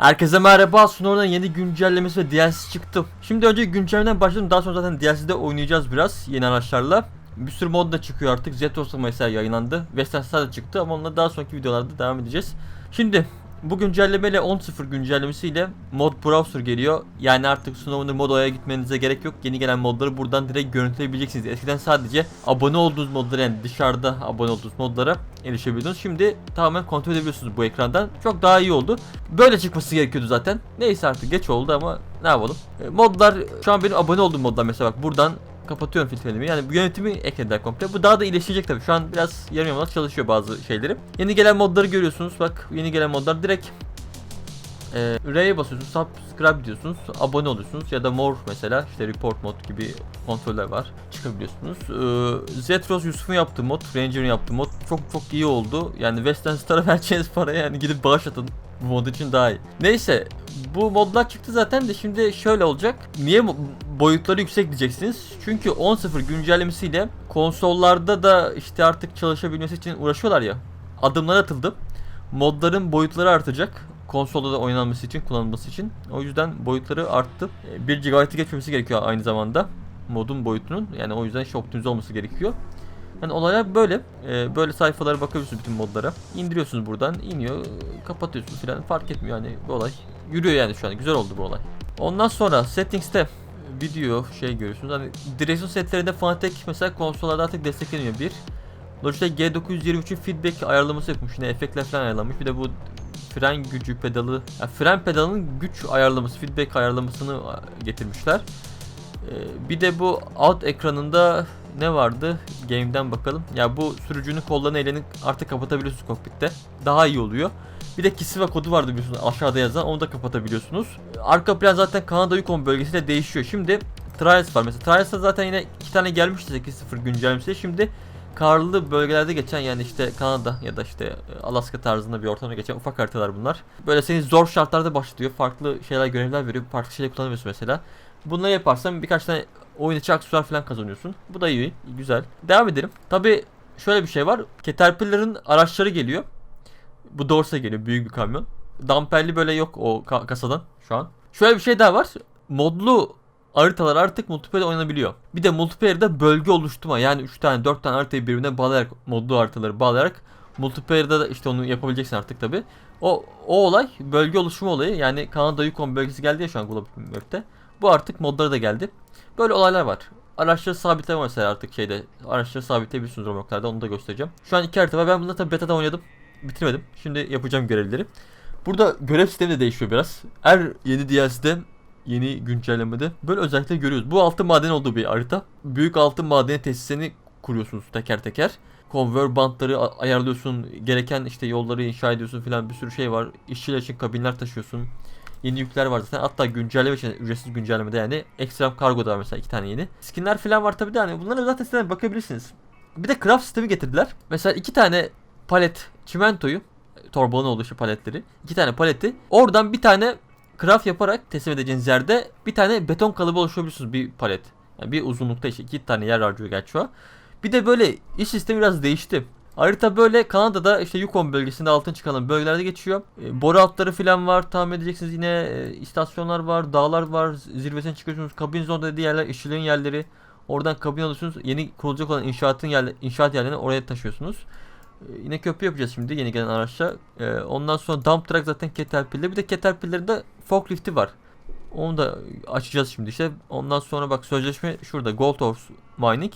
Herkese merhaba. Snor'dan yeni güncellemesi ve DLC çıktı. Şimdi önce güncellemeden başladım. Daha sonra zaten DLC'de oynayacağız biraz yeni araçlarla. Bir sürü mod da çıkıyor artık. Zetos mesela yayınlandı. Western Star da çıktı ama onunla daha sonraki videolarda devam edeceğiz. Şimdi bu güncellemeyle 10.0 güncellemesiyle mod browser geliyor. Yani artık Snowrunner modoya gitmenize gerek yok. Yeni gelen modları buradan direkt görüntüleyebileceksiniz. Eskiden sadece abone olduğunuz modlara yani dışarıda abone olduğunuz modlara erişebiliyordunuz. Şimdi tamamen kontrol edebiliyorsunuz bu ekrandan. Çok daha iyi oldu. Böyle çıkması gerekiyordu zaten. Neyse artık geç oldu ama ne yapalım. E, modlar şu an benim abone olduğum modlar mesela bak buradan kapatıyorum filtrelemi. Yani yönetimi eklediler komple. Bu daha da iyileşecek tabii. Şu an biraz yarım yamalak çalışıyor bazı şeyleri. Yeni gelen modları görüyorsunuz. Bak yeni gelen modlar direkt e, R'ye basıyorsunuz, subscribe diyorsunuz, abone oluyorsunuz ya da more mesela işte report mod gibi kontroller var. Çıkabiliyorsunuz. E, Zetros Yusuf'un yaptığı mod, Ranger'ın yaptığı mod çok çok iyi oldu. Yani Western Star'a vereceğiniz para yani gidip bağış atın. Bu mod için daha iyi. Neyse bu modlar çıktı zaten de şimdi şöyle olacak. Niye boyutları yüksek diyeceksiniz? Çünkü 10.0 güncellemesiyle konsollarda da işte artık çalışabilmesi için uğraşıyorlar ya. Adımlar atıldı. Modların boyutları artacak. Konsolda da oynanması için, kullanılması için. O yüzden boyutları arttı. E, 1 GB'ı geçmemesi gerekiyor aynı zamanda. Modun boyutunun. Yani o yüzden şey optimize olması gerekiyor. Yani olaylar böyle. Ee, böyle sayfalara bakabiliyorsunuz bütün modlara. İndiriyorsunuz buradan. iniyor. Kapatıyorsunuz falan. Fark etmiyor yani bu olay. Yürüyor yani şu an. Güzel oldu bu olay. Ondan sonra settings'te video şey görüyorsunuz. Hani direksiyon setlerinde Fanatec mesela konsollarda artık destekleniyor bir. Logitech G923'ün feedback ayarlaması yapmış. Yine efektler falan ayarlanmış. Bir de bu fren gücü pedalı, yani fren pedalının güç ayarlaması, feedback ayarlamasını getirmişler. Ee, bir de bu alt ekranında ne vardı? Game'den bakalım. Ya bu sürücünün kollarını elini artık kapatabiliyorsunuz kokpitte. Daha iyi oluyor. Bir de Kisiva kodu vardı biliyorsunuz aşağıda yazan onu da kapatabiliyorsunuz. Arka plan zaten Kanada Yukon bölgesiyle değişiyor. Şimdi Trials var mesela. Trials'ta zaten yine iki tane gelmişti 8.0 güncellemesi. Şimdi karlı bölgelerde geçen yani işte Kanada ya da işte Alaska tarzında bir ortamda geçen ufak haritalar bunlar. Böyle seni zor şartlarda başlatıyor. Farklı şeyler görevler veriyor. Farklı şeyler kullanamıyorsun mesela. Bunları yaparsan birkaç tane oyun içi aksesuar falan kazanıyorsun. Bu da iyi, güzel. Devam edelim. Tabi şöyle bir şey var. Caterpillar'ın araçları geliyor. Bu Dorse geliyor, büyük bir kamyon. Damperli böyle yok o ka- kasadan şu an. Şöyle bir şey daha var. Modlu haritalar artık multiplayer oynanabiliyor. Bir de multiplayer'da bölge oluşturma yani 3 tane 4 tane haritayı birbirine bağlayarak modlu haritaları bağlayarak multiplayer'da da işte onu yapabileceksin artık tabi. O, o olay bölge oluşumu olayı yani Kanada Yukon bölgesi geldi ya şu an Global Map'te. Bu artık modlara da geldi. Böyle olaylar var. Araçları sabitleme mesela artık şeyde. Araçları sabitleyebiliyorsunuz Roblox'larda onu da göstereceğim. Şu an iki harita var. Ben bunları tabi beta'da oynadım. Bitirmedim. Şimdi yapacağım görevleri. Burada görev sistemi de değişiyor biraz. Her yeni DLC'de yeni güncellemede böyle özellikle görüyoruz. Bu altın maden olduğu bir harita. Büyük altın madeni tesisini kuruyorsunuz teker teker. Konvör bantları ayarlıyorsun. Gereken işte yolları inşa ediyorsun filan bir sürü şey var. İşçiler için kabinler taşıyorsun. Yeni yükler var zaten. Hatta güncelleme için ücretsiz güncellemede yani Extreme Cargo da var mesela iki tane yeni. Skinler falan var tabi de hani bunlara zaten siteden bakabilirsiniz. Bir de craft sistemi getirdiler. Mesela iki tane palet çimentoyu torbanın işte paletleri. iki tane paleti. Oradan bir tane craft yaparak teslim edeceğiniz yerde bir tane beton kalıbı oluşturabiliyorsunuz bir palet. Yani bir uzunlukta işte iki tane yer harcıyor gerçi o. Bir de böyle iş sistemi biraz değişti. Harita böyle Kanada'da işte Yukon bölgesinde altın çıkan bölgelerde geçiyor. E, boru altları falan var tahmin edeceksiniz yine e, istasyonlar var, dağlar var, zirvesine çıkıyorsunuz. Kabin zone dediği yerler, işçilerin yerleri. Oradan kabin alıyorsunuz. Yeni kurulacak olan inşaatın yerle, inşaat yerlerini oraya taşıyorsunuz. E, yine köprü yapacağız şimdi yeni gelen araçla. E, ondan sonra dump truck zaten Caterpillar. Bir de Caterpillar'ın forklifti var. Onu da açacağız şimdi işte. Ondan sonra bak sözleşme şurada Gold Horse Mining.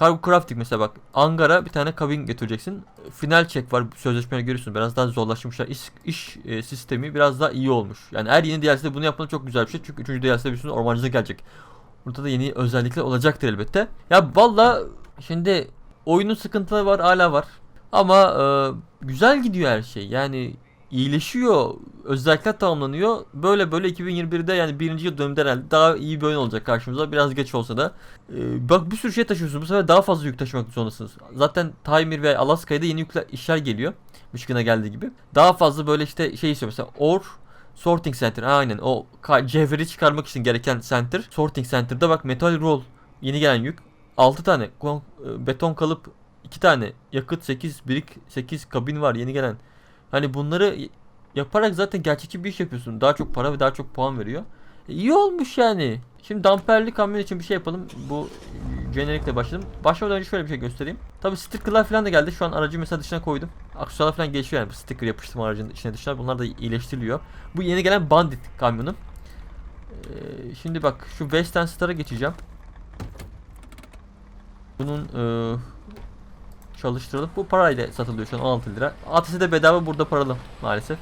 Cargo crafting mesela bak Angara bir tane kabin götüreceksin. Final check var sözleşmeleri görüyorsun biraz daha zorlaşmışlar. İş, iş e, sistemi biraz daha iyi olmuş. Yani her yeni DLC'de bunu yapmak çok güzel bir şey. Çünkü 3. DLC'de biliyorsunuz ormancılık gelecek. Burada da yeni özellikler olacaktır elbette. Ya valla şimdi oyunun sıkıntıları var hala var. Ama e, güzel gidiyor her şey. Yani iyileşiyor. Özellikler tamamlanıyor. Böyle böyle 2021'de yani birinci yıl dönümünde herhalde daha iyi bir oyun olacak karşımıza. Biraz geç olsa da. Ee, bak bir sürü şey taşıyorsunuz. Bu sefer daha fazla yük taşımak zorundasınız. Zaten Taymir ve Alaska'ya da yeni yükler, işler geliyor. Michigan'a geldiği gibi. Daha fazla böyle işte şey istiyor mesela or sorting center. Aynen o cevheri çıkarmak için gereken center. Sorting center'da bak metal roll yeni gelen yük. 6 tane e, beton kalıp 2 tane yakıt 8 birik 8 kabin var yeni gelen. Hani bunları yaparak zaten gerçekçi bir iş yapıyorsun. Daha çok para ve daha çok puan veriyor. E, iyi olmuş yani. Şimdi damperli kamyon için bir şey yapalım. Bu jenerikle başladım. Başlamadan önce şöyle bir şey göstereyim. Tabi stickerlar falan da geldi. Şu an aracı mesela dışına koydum. Aksesuarlar falan geçiyor yani. Bu sticker yapıştım aracın içine dışına. Bunlar da iyileştiriliyor. Bu yeni gelen Bandit kamyonum. Ee, şimdi bak şu Western Star'a geçeceğim. Bunun e, çalıştıralım. Bu parayla satılıyor şu an 16 lira. ATS de bedava burada paralı maalesef.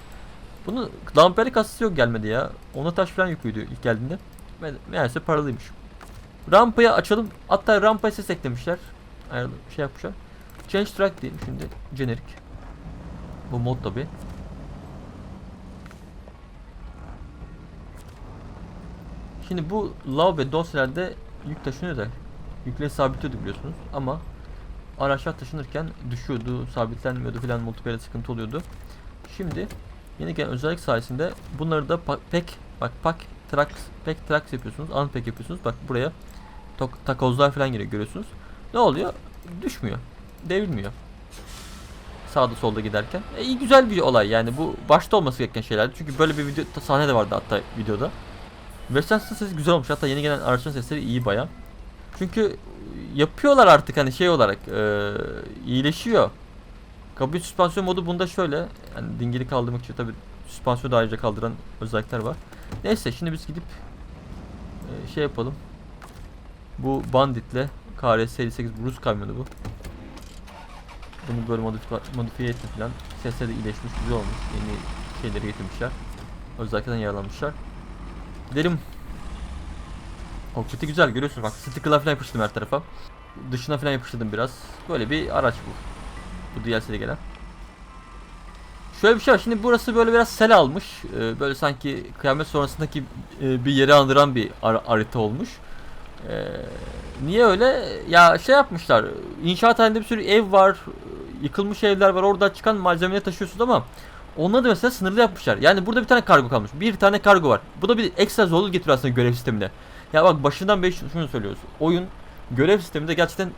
Bunun damperli kasası yok gelmedi ya. Ona taş falan yüklüydü ilk geldiğinde. Me- Meğerse paralıymış. Rampayı açalım. Hatta rampaya ses eklemişler. Ayarlı şey yapmışlar. Change track diyeyim şimdi. Generic. Bu mod tabi. Şimdi bu lav ve dosyalerde yük taşınıyor da yükleri sabitliyordu biliyorsunuz ama araçlar taşınırken düşüyordu, sabitlenmiyordu filan multiplayer sıkıntı oluyordu. Şimdi yeni gelen özellik sayesinde bunları da pek bak pak tracks pek tracks yapıyorsunuz, unpack yapıyorsunuz. Bak buraya tok- takozlar falan giriyor görüyorsunuz. Ne oluyor? Düşmüyor. Devrilmiyor. Sağda solda giderken. E, iyi güzel bir olay yani bu başta olması gereken şeylerdi. Çünkü böyle bir video sahne de vardı hatta videoda. Western sesi güzel olmuş. Hatta yeni gelen araçların sesleri iyi baya. Çünkü yapıyorlar artık hani şey olarak e, iyileşiyor. Kabin süspansiyon modu bunda şöyle. Yani dingili kaldırmak için tabi süspansiyonu da ayrıca kaldıran özellikler var. Neyse şimdi biz gidip e, şey yapalım. Bu Bandit'le KRS 58 Rus kamyonu bu. Bunu böyle modifiye, modifiye ettim falan. Sesleri de iyileşmiş, güzel olmuş. Yeni şeyleri getirmişler. Özellikle yararlanmışlar. Gidelim. Kokpiti güzel görüyorsunuz bak stickerlar falan yapıştırdım her tarafa. Dışına falan yapıştırdım biraz. Böyle bir araç bu. Bu DLC'de gelen. Şöyle bir şey var. Şimdi burası böyle biraz sel almış. Ee, böyle sanki kıyamet sonrasındaki e, bir yeri andıran bir har- harita olmuş. Ee, niye öyle? Ya şey yapmışlar. İnşaat halinde bir sürü ev var. Yıkılmış evler var. Orada çıkan malzemeleri taşıyorsunuz ama onları da mesela sınırlı yapmışlar. Yani burada bir tane kargo kalmış. Bir tane kargo var. Bu da bir ekstra zorluk getiriyor aslında görev sistemine. Ya bak başından beri şunu söylüyoruz. Oyun görev sisteminde gerçekten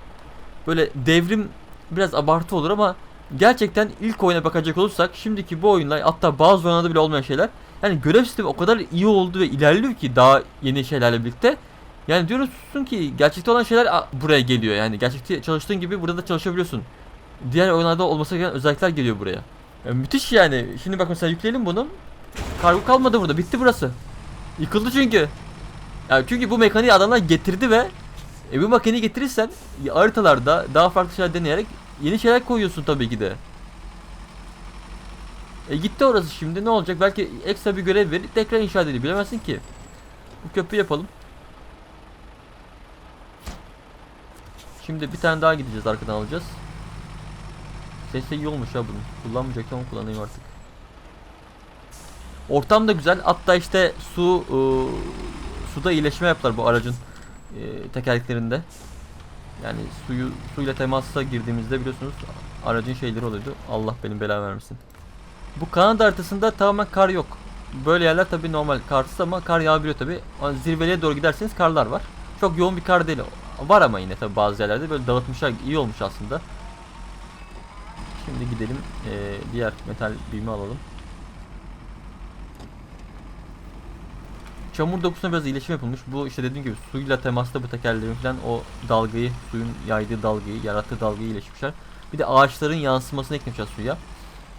böyle devrim biraz abartı olur ama gerçekten ilk oyuna bakacak olursak şimdiki bu oyunlar hatta bazı oyunlarda bile olmayan şeyler yani görev sistemi o kadar iyi oldu ve ilerliyor ki daha yeni şeylerle birlikte. Yani diyorsun ki gerçekte olan şeyler buraya geliyor yani gerçekte çalıştığın gibi burada da çalışabiliyorsun. Diğer oyunlarda olması gereken özellikler geliyor buraya. Ya müthiş yani. Şimdi bak mesela yükleyelim bunu. Kargo kalmadı burada. Bitti burası. Yıkıldı çünkü. Yani çünkü bu mekaniği adamlar getirdi ve e, bu makineyi getirirsen ya haritalarda daha farklı şeyler deneyerek yeni şeyler koyuyorsun tabii ki de. E gitti orası şimdi ne olacak? Belki ekstra bir görev verir tekrar inşa edilir. Bilemezsin ki. Bu köprü yapalım. Şimdi bir tane daha gideceğiz arkadan alacağız. Ses iyi olmuş ha bunun. Kullanmayacaktım ama kullanayım artık. Ortam da güzel. Hatta işte su e, suda iyileşme yaptılar bu aracın e, tekerleklerinde. Yani suyu suyla temasa girdiğimizde biliyorsunuz aracın şeyleri oluyordu. Allah benim belamı vermesin. Bu Kanada haritasında tamamen kar yok. Böyle yerler tabi normal karsız ama kar yağabiliyor tabi. Zirveliğe doğru giderseniz karlar var. Çok yoğun bir kar değil. Var ama yine tabi bazı yerlerde böyle dağıtmışlar iyi olmuş aslında. Şimdi gidelim eee, diğer metal bimi alalım. Çamur dokusuna biraz iyileşme yapılmış. Bu işte dediğim gibi suyla temasta bu tekerlerin falan o dalgayı, suyun yaydığı dalgayı, yarattığı dalgayı iyileşmişler. Bir de ağaçların yansımasını eklemişler suya.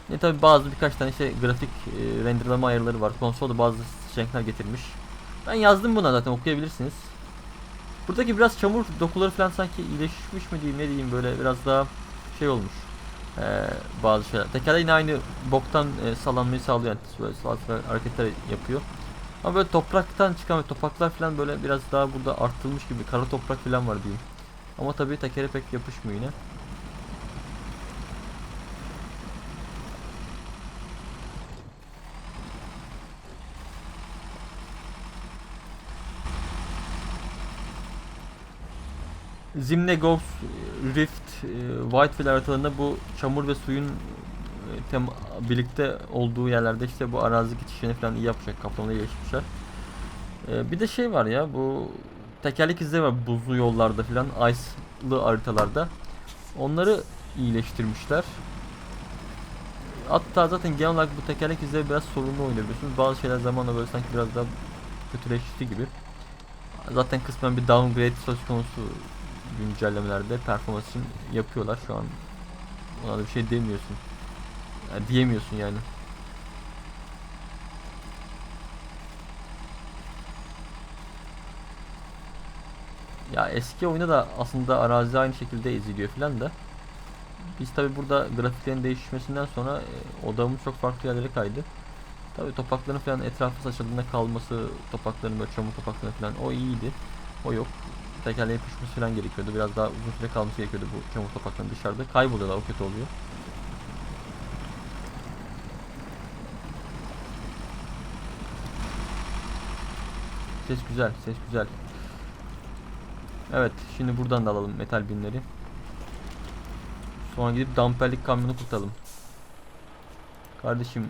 Ne tabi bazı birkaç tane işte grafik e, renderlama ayarları var. Konsolda bazı seçenekler getirmiş. Ben yazdım buna zaten okuyabilirsiniz. Buradaki biraz çamur dokuları falan sanki iyileşmiş mi diyeyim ne diyeyim böyle biraz daha şey olmuş. Ee, bazı şeyler. Tekerler yine aynı boktan e, sallanmayı sağlıyor yani böyle hareketler yapıyor. Ama böyle topraktan çıkan ve topraklar falan böyle biraz daha burada arttırılmış gibi kara toprak falan var diyeyim. Ama tabii tekere pek yapışmıyor yine. Zimne Ghost, Rift, e, Whitefield haritalarında bu çamur ve suyun tem birlikte olduğu yerlerde işte bu arazi geçişini falan iyi yapacak kaplamayı gelişmişler. E, bir de şey var ya bu tekerlek izleri var buzlu yollarda falan ice'lı haritalarda. Onları iyileştirmişler. hatta zaten genel olarak bu tekerlek izleri biraz sorunlu oynayabiliyorsunuz. Bazı şeyler zamanla böyle sanki biraz daha kötüleşti gibi. Zaten kısmen bir downgrade söz konusu güncellemelerde performans için yapıyorlar şu an. Ona da bir şey demiyorsun. Yani diyemiyorsun yani. Ya eski oyunda da aslında arazi aynı şekilde eziliyor filan da. Biz tabi burada grafiklerin değişmesinden sonra e, odamız çok farklı yerlere kaydı. Tabi topakların falan etrafı saçıldığında kalması, topakların böyle çamur topakları falan o iyiydi. O yok. Tekerleğe pişmesi falan gerekiyordu. Biraz daha uzun süre kalması gerekiyordu bu çamur topakların dışarıda. Kayboluyorlar o kötü oluyor. Ses güzel, ses güzel. Evet, şimdi buradan da alalım metal binleri. Sonra gidip damperlik kamyonu kurtalım. Kardeşim,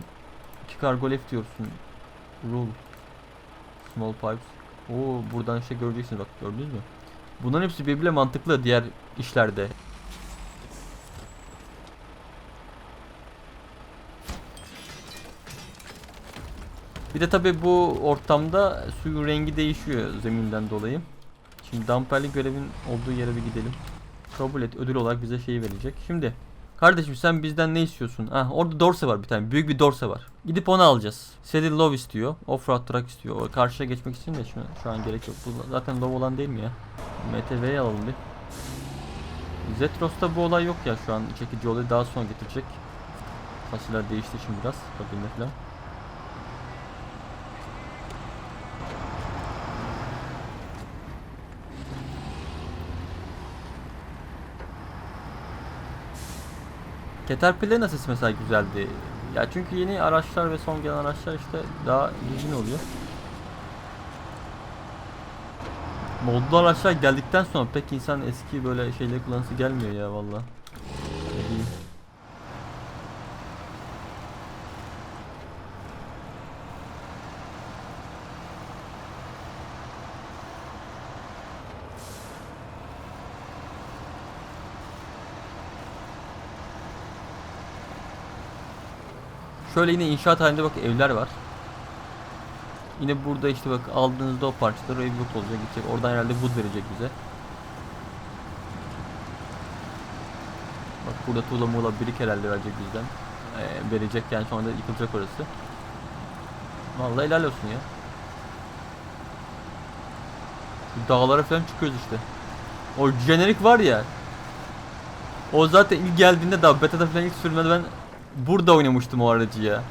iki kargo left diyorsun. Rule. Small pipes. Oo, buradan işte göreceksiniz bak gördünüz mü? Bunların hepsi birbiriyle mantıklı diğer işlerde. Bir de tabi bu ortamda suyun rengi değişiyor zeminden dolayı. Şimdi damperlik görevin olduğu yere bir gidelim. Kabul et ödül olarak bize şeyi verecek. Şimdi kardeşim sen bizden ne istiyorsun? Ah orada dorse var bir tane. Büyük bir dorse var. Gidip onu alacağız. Saddle low istiyor. Offroad truck istiyor. Karşıya geçmek için de şu, şu an gerek yok. Bu zaten low olan değil mi ya? MTV'yi alalım bir. Zetros'ta bu olay yok ya şu an çekici olayı daha sonra getirecek. Fasiller değişti şimdi biraz kabinde falan. Caterpillar'ın sesi mesela güzeldi. Ya çünkü yeni araçlar ve son gelen araçlar işte daha düzgün oluyor. Modlu araçlar geldikten sonra pek insan eski böyle şeyleri kullanısı gelmiyor ya valla. Şöyle yine inşaat halinde bak evler var. Yine burada işte bak aldığınızda o parçalar ev yok olacak gidecek. Oradan herhalde wood verecek bize. Bak burada tuğla muğla birik herhalde verecek bizden. Ee, verecek yani sonra yıkılacak orası. Vallahi helal olsun ya. Şu dağlara falan çıkıyoruz işte. O jenerik var ya. O zaten ilk geldiğinde daha beta'da falan ilk sürmede ben burada oynamıştım o aracı ya.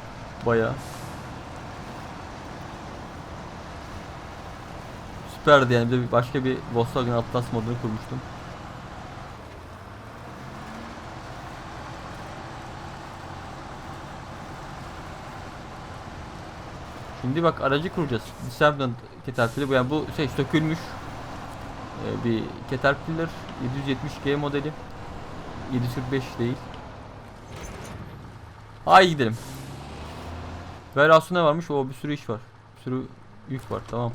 Baya. Süperdi yani. Bir başka bir Volkswagen Atlas modunu kurmuştum. Şimdi bak aracı kuracağız. Descendant Caterpillar bu yani bu şey sökülmüş ee, bir Caterpillar 770G modeli 745 değil. Haydi gidelim. Velhasıl ne varmış? O bir sürü iş var. Bir sürü yük var. Tamam.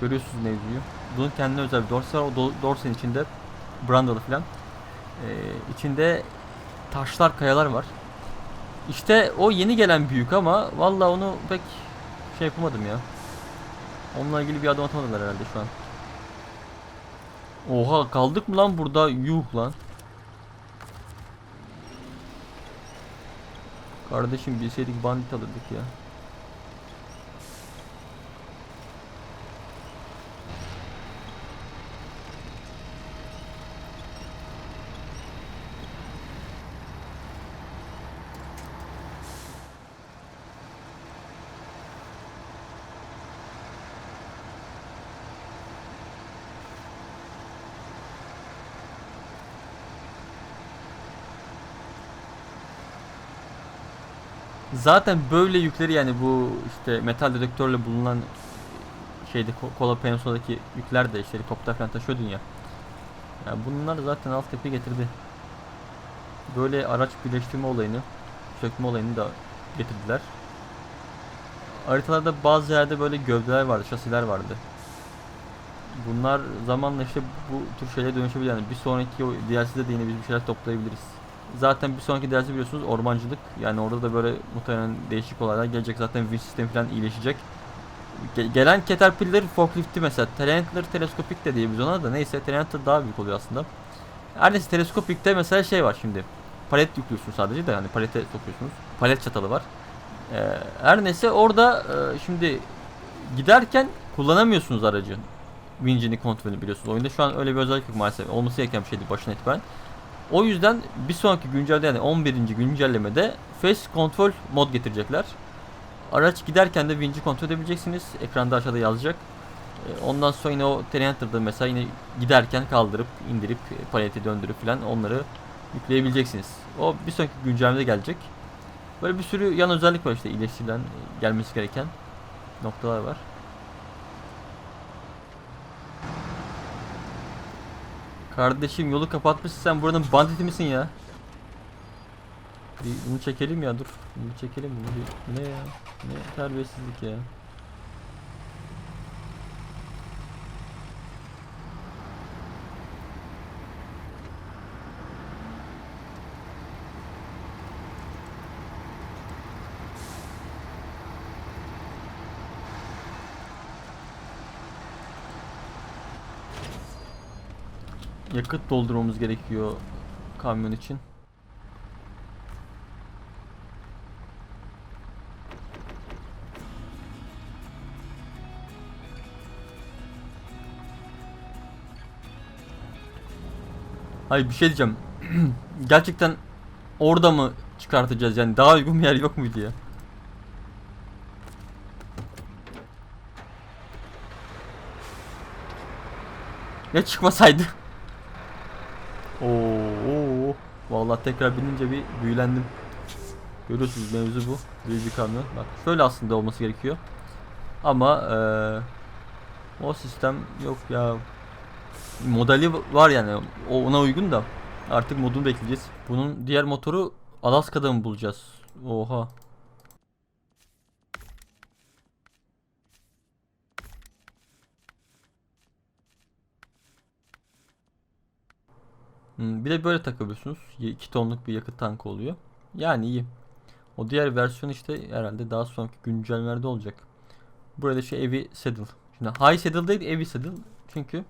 Görüyorsunuz mevzuyu. Bunun kendine özel bir dorse var. O do- dorsenin içinde brandalı falan. Ee, içinde taşlar, kayalar var. İşte o yeni gelen büyük ama valla onu pek şey yapamadım ya. Onunla ilgili bir adım atamadılar herhalde şu an. Oha kaldık mı lan burada? Yuh lan. Kardeşim bilseydik bandit alırdık ya. Zaten böyle yükleri yani bu işte metal dedektörle bulunan şeyde Ko- Kola Peninsula'daki yükler de işte helikopter falan taşıyordun ya. Ya bunlar zaten altyapıyı getirdi. Böyle araç birleştirme olayını, sökme olayını da getirdiler. Haritalarda bazı yerde böyle gövdeler vardı, şasiler vardı. Bunlar zamanla işte bu tür şeylere dönüşebilir. Yani bir sonraki o DLC'de de yine biz bir şeyler toplayabiliriz. Zaten bir sonraki DLC biliyorsunuz ormancılık. Yani orada da böyle muhtemelen değişik olaylar gelecek. Zaten win sistemi falan iyileşecek. Ge- gelen Caterpillar forklifti mesela. Telehandler teleskopik de diye biz ona da neyse Telehandler daha büyük oluyor aslında. Her neyse teleskopikte mesela şey var şimdi. Palet yüklüyorsun sadece de yani palete sokuyorsunuz. Palet çatalı var. Ee, her neyse orada e, şimdi giderken kullanamıyorsunuz aracı. Vincini kontrolünü biliyorsunuz. Oyunda şu an öyle bir özellik yok maalesef. Olması gereken bir şeydi başına itibaren. O yüzden bir sonraki güncelde yani 11. güncellemede Face Control mod getirecekler. Araç giderken de vinci kontrol edebileceksiniz. Ekranda aşağıda yazacak. Ee, Ondan sonra yine o Telehandler'da mesela yine giderken kaldırıp indirip paleti döndürüp falan onları yükleyebileceksiniz. O bir sonraki güncellemede gelecek. Böyle bir sürü yan özellik var işte iyileştirilen gelmesi gereken noktalar var. Kardeşim yolu kapatmışsın sen buranın banditi misin ya? Bir bunu çekelim ya dur. Bunu çekelim bunu bir. Ne ya? Ne terbiyesizlik ya. Yakıt doldurmamız gerekiyor kamyon için. Hayır bir şey diyeceğim. Gerçekten orada mı çıkartacağız yani daha uygun bir yer yok muydu ya? Ya çıkmasaydı? Oo, vallahi tekrar binince bir büyülendim. Görüyorsunuz mevzu bu. Büyük bir kamyon. Bak şöyle aslında olması gerekiyor. Ama eee, o sistem yok ya. Modeli var yani. O ona uygun da. Artık modunu bekleyeceğiz. Bunun diğer motoru Alaska'da mı bulacağız? Oha. Bir de böyle takabiliyorsunuz. 2 tonluk bir yakıt tankı oluyor. Yani iyi. O diğer versiyon işte herhalde daha sonraki güncelmelerde olacak. Burada şu Evi Saddle. Şimdi High Saddle değil Evi Saddle. Çünkü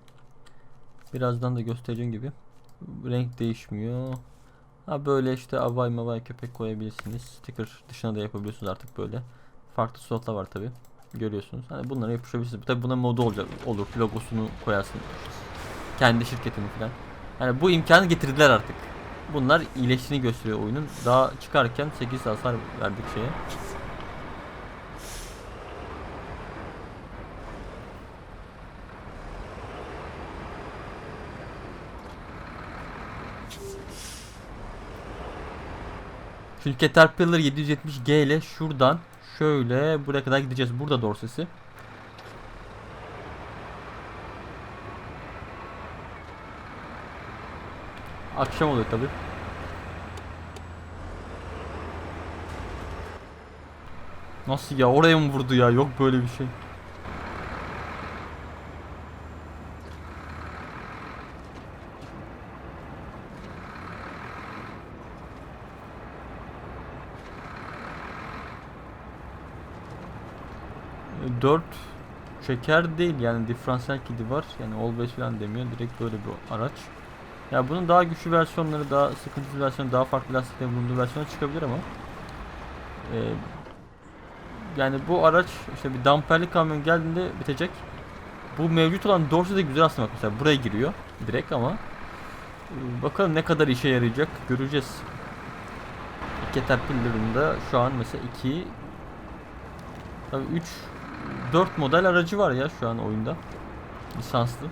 birazdan da göstereceğim gibi renk değişmiyor. Ha böyle işte avay mavay köpek koyabilirsiniz. Sticker dışına da yapabiliyorsunuz artık böyle. Farklı slotlar var tabi. Görüyorsunuz. Hani bunları yapıştırabilirsiniz. Tabi buna modu olacak olur. Logosunu koyarsın. Kendi şirketini falan. Yani bu imkanı getirdiler artık. Bunlar iyileştiğini gösteriyor oyunun. Daha çıkarken 8 hasar verdik şeye. Şimdi Caterpillar 770G ile şuradan şöyle buraya kadar gideceğiz. Burada dorsesi. Akşam oluyor tabi. Nasıl ya? Oraya mı vurdu ya? Yok böyle bir şey. 4 şeker değil yani diferansiyel kidi var. Yani always falan demiyor. Direkt böyle bir araç. Ya bunun daha güçlü versiyonları, daha sıkıntılı versiyonu, daha farklı lastiklerin bulunduğu versiyonu çıkabilir ama e, yani bu araç işte bir damperli kamyon geldiğinde bitecek. Bu mevcut olan Dorse de güzel aslında mesela buraya giriyor direkt ama e, bakalım ne kadar işe yarayacak göreceğiz. Caterpillar'ın da şu an mesela 2 tabii 3 4 model aracı var ya şu an oyunda. Lisanslı.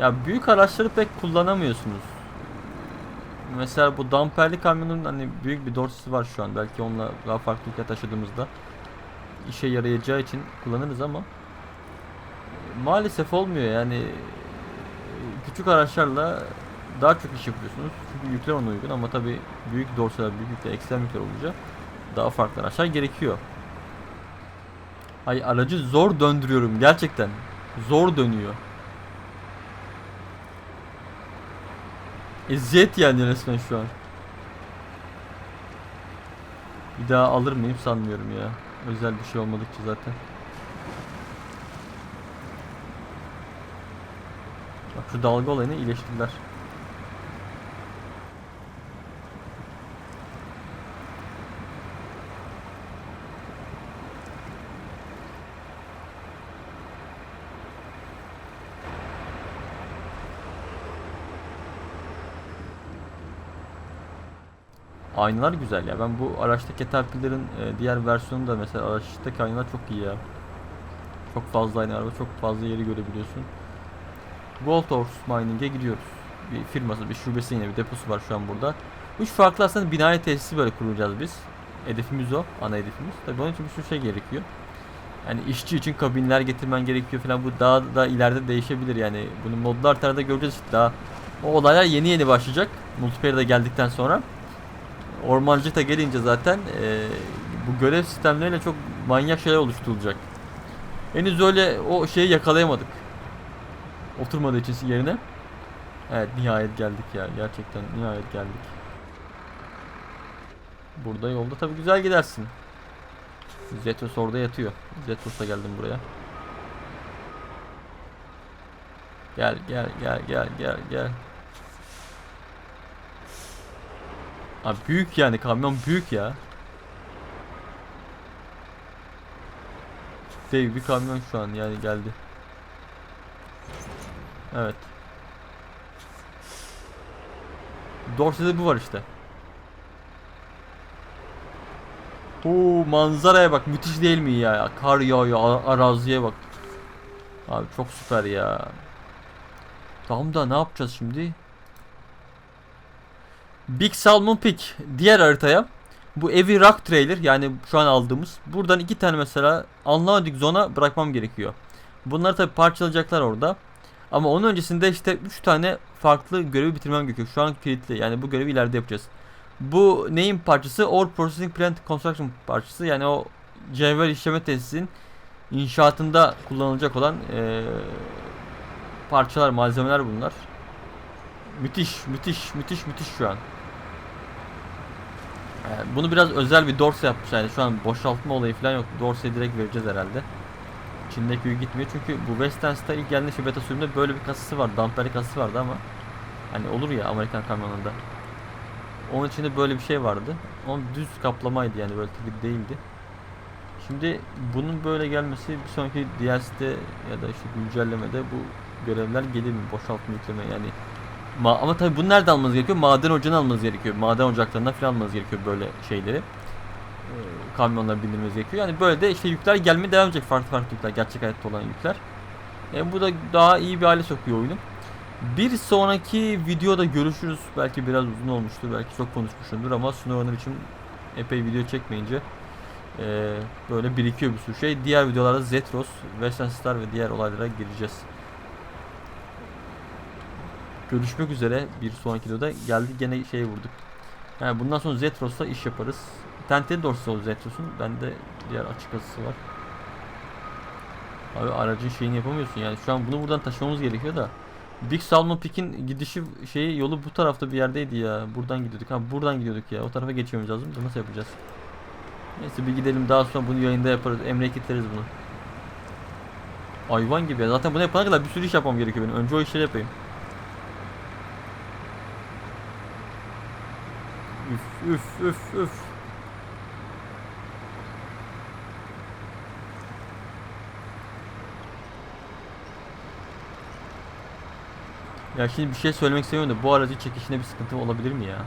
Ya büyük araçları pek kullanamıyorsunuz. Mesela bu damperli kamyonun hani büyük bir dorsesi var şu an. Belki onunla daha farklı ülke taşıdığımızda işe yarayacağı için kullanırız ama maalesef olmuyor yani küçük araçlarla daha çok iş yapıyorsunuz. Çünkü yükler ona uygun ama tabi büyük dorsalar, büyük yükler, ekstrem yükler olunca daha farklı araçlar gerekiyor. Ay aracı zor döndürüyorum gerçekten. Zor dönüyor. Eziyet yani resmen şu an. Bir daha alır mıyım sanmıyorum ya. Özel bir şey olmadıkça zaten. Bak şu dalga olayını iyileştirdiler. Aynalar güzel ya. Ben bu araçtaki Caterpillar'ın e, diğer versiyonu da mesela araçtaki aynalar çok iyi ya. Çok fazla ayna var, çok fazla yeri görebiliyorsun. Walters Mining'e gidiyoruz. Bir firması, bir şubesi yine bir deposu var şu an burada. Üç farklı aslında binaya tesisi böyle kuracağız biz. Hedefimiz o, ana hedefimiz. Tabii onun için bir sürü şey gerekiyor. Yani işçi için kabinler getirmen gerekiyor falan. Bu daha da ileride değişebilir yani. Bunu modlu haritada göreceğiz işte daha. O olaylar yeni yeni başlayacak. Multiplayer'da geldikten sonra. Ormancı da gelince zaten eee, bu görev sistemleriyle çok manyak şeyler oluşturulacak. Henüz öyle o şeyi yakalayamadık. Oturmadığı için yerine. Evet nihayet geldik ya. Gerçekten nihayet geldik. Burada yolda tabi güzel gidersin. Zetos orada yatıyor. Zetos'a geldim buraya. Gel gel gel gel gel gel. Abi büyük yani kamyon büyük ya. Dev bir kamyon şu an yani geldi. Evet. Dorsey'de bu var işte. Oo manzaraya bak müthiş değil mi ya? Kar yağıyor araziye bak. Abi çok süper ya. Tamam da ne yapacağız şimdi? Big Salmon Peak diğer haritaya bu evi rock trailer yani şu an aldığımız buradan iki tane mesela anlamadık zona bırakmam gerekiyor. Bunları tabi parçalayacaklar orada. Ama onun öncesinde işte 3 tane farklı görevi bitirmem gerekiyor. Şu an kilitli yani bu görevi ileride yapacağız. Bu neyin parçası? Ore Processing Plant Construction parçası. Yani o cevher işleme tesisinin inşaatında kullanılacak olan eee, parçalar, malzemeler bunlar. Müthiş, müthiş, müthiş, müthiş şu an. Yani bunu biraz özel bir dorse yapmış yani şu an boşaltma olayı falan yok. Dorse'yi direkt vereceğiz herhalde. İçindeki yük gitmiyor çünkü bu Western Star ilk geldiğinde şu beta sürümünde böyle bir kasası var. Damperli kasası vardı ama hani olur ya Amerikan kamyonunda. Onun içinde böyle bir şey vardı. Onun düz kaplamaydı yani böyle tabi değildi. Şimdi bunun böyle gelmesi bir sonraki DLC'de ya da işte güncellemede bu görevler gelir mi? Boşaltma yükleme yani. Ma ama tabi bunu nerede almanız gerekiyor? Maden ocağını almanız gerekiyor. Maden ocaklarından falan almanız gerekiyor böyle şeyleri. Ee, kamyonlara bindirmeniz gerekiyor. Yani böyle de işte yükler gelmeye devam edecek. Farklı farklı yükler. Gerçek hayatta olan yükler. E, bu da daha iyi bir hale sokuyor oyunu. Bir sonraki videoda görüşürüz. Belki biraz uzun olmuştur. Belki çok konuşmuşumdur ama SnowRunner için epey video çekmeyince e, böyle birikiyor bir sürü şey. Diğer videolarda Zetros, Western Star ve diğer olaylara gireceğiz. Görüşmek üzere bir sonraki videoda. Geldi gene şey vurduk. Yani bundan sonra Zetros'la iş yaparız. Tenteli dorsu o Zetros'un. Bende diğer açık azısı var. Abi aracın şeyini yapamıyorsun yani. Şu an bunu buradan taşımamız gerekiyor da. Big Salmon Peak'in gidişi şeyi yolu bu tarafta bir yerdeydi ya. Buradan gidiyorduk. Ha buradan gidiyorduk ya. O tarafa geçmemiz lazım da nasıl yapacağız? Neyse bir gidelim daha sonra bunu yayında yaparız. Emre'ye kitleriz bunu. Hayvan gibi ya. Zaten bunu yapana kadar bir sürü iş yapmam gerekiyor benim. Önce o işleri yapayım. Üf üf üf üf. Ya şimdi bir şey söylemek istemiyorum da bu aracın çekişinde bir sıkıntı olabilir mi ya?